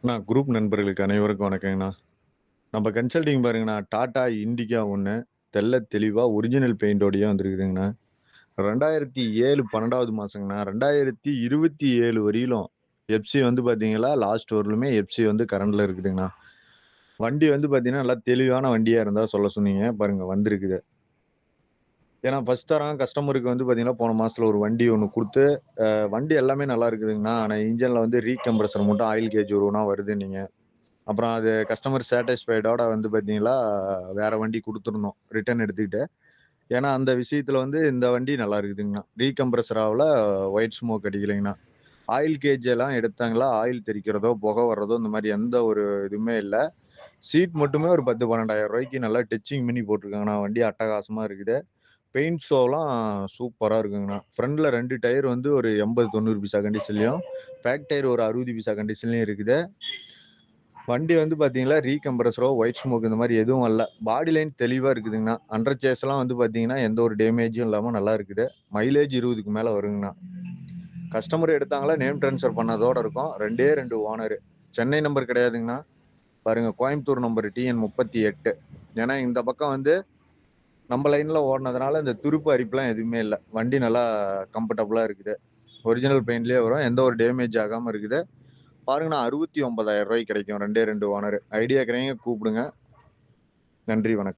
அண்ணா group நண்பர்களுக்கு அனைவருக்கும் வணக்கங்கண்ணா. நம்ம கன்சல்டிங் பாருங்கண்ணா டாடா இண்டிகா ஒன்று தெள்ள தெளிவாக ஒரிஜினல் பெயிண்டோடயே வந்துருக்குதுங்கண்ணா. ரெண்டாயிரத்தி ஏழு பன்னெண்டாவது மாதங்கண்ணா ரெண்டாயிரத்தி இருபத்தி ஏழு வரையிலும் எஃப்சி வந்து பார்த்தீங்களா லாஸ்ட் வரலுமே எஃப்சி வந்து கரண்டில் இருக்குதுங்கண்ணா. வண்டி வந்து பார்த்தீங்கன்னா நல்லா தெளிவான வண்டியாக இருந்தால் சொல்ல சொன்னீங்க. பாருங்கள் வந்திருக்குது. ஏன்னா ஃபர்ஸ்ட் தரம் கஸ்டமருக்கு வந்து பார்த்தீங்கன்னா போன மாதத்தில் ஒரு வண்டி ஒன்று கொடுத்து வண்டி எல்லாமே நல்லா இருக்குதுங்கண்ணா. ஆனால் இன்ஜினில் வந்து ரீகம்ப்ரஸர் மட்டும் ஆயில் கேஜ் உருவனா வருது நீங்கள் அப்புறம் அது கஸ்டமர் சாட்டிஸ்ஃபைடோட வந்து பார்த்தீங்களா வேற வண்டி கொடுத்துருந்தோம் ரிட்டர்ன் எடுத்துக்கிட்டு. ஏன்னா அந்த விஷயத்தில் வந்து இந்த வண்டி நல்லா இருக்குதுங்கண்ணா. ரீகம்ப்ரஸர் ஆகல ஒயிட் ஸ்மோக் அடிக்கலைங்கண்ணா. ஆயில் கேஜ் எல்லாம் எடுத்தாங்களா ஆயில் தெரிக்கிறதோ புகை வர்றதோ இந்த மாதிரி எந்த ஒரு இதுவுமே இல்லை. சீட் மட்டுமே ஒரு பத்து பன்னெண்டாயிரம் ரூபாய்க்கு நல்லா டச்சிங் பண்ணி போட்டிருக்காங்கண்ணா. வண்டி அட்டகாசமாக இருக்குது. பெயிண்ட் ஷோலாம் சூப்பராக இருக்குங்கண்ணா. ஃப்ரண்டில் ரெண்டு டயர் வந்து ஒரு எண்பது தொண்ணூறு பைசா கண்டிஷன்லையும் பேக் டயர் ஒரு அறுபது பைசா கண்டிஷன்லையும் இருக்குது. வண்டி வந்து பார்த்தீங்கன்னா ரீகம்ப்ரஸரோ ஒயிட் ஸ்மோக் இந்த மாதிரி எதுவும் இல்லை பாடி லைன் தெளிவாக இருக்குதுங்கண்ணா. அண்டர் சேஸ்லாம் வந்து பார்த்தீங்கன்னா எந்த ஒரு டேமேஜும் இல்லாமல் நல்லா இருக்குது. மைலேஜ் இருபதுக்கு மேலே வருங்கண்ணா. கஸ்டமர் எடுத்தாங்களா நேம் ட்ரான்ஸ்ஃபர் பண்ணதோடு இருக்கும். ரெண்டே ரெண்டு ஓனர் சென்னை நம்பர் கிடையாதுங்கண்ணா. பாருங்க கோயம்புத்தூர் நம்பர் டிஎன் முப்பத்தி எட்டு. ஏன்னா இந்த பக்கம் வந்து நம்ம லைனில் ஓடினதுனால இந்த துருப்பு அரிப்புலாம் எதுவுமே இல்லை. வண்டி நல்லா கம்ஃபர்டபுளாக இருக்குது. ஒரிஜினல் பெயிண்ட்லேயே வரும். எந்த ஒரு டேமேஜ் ஆகாமல் இருக்குது. பாருங்கண்ணா அறுபத்தி ஒன்பதாயிரம் ரூபாய்க்கு கிடைக்கும். ரெண்டே ரெண்டு ஓனர். ஐடியா இருக்கிறவங்க கூப்பிடுங்க. நன்றி வணக்கம்.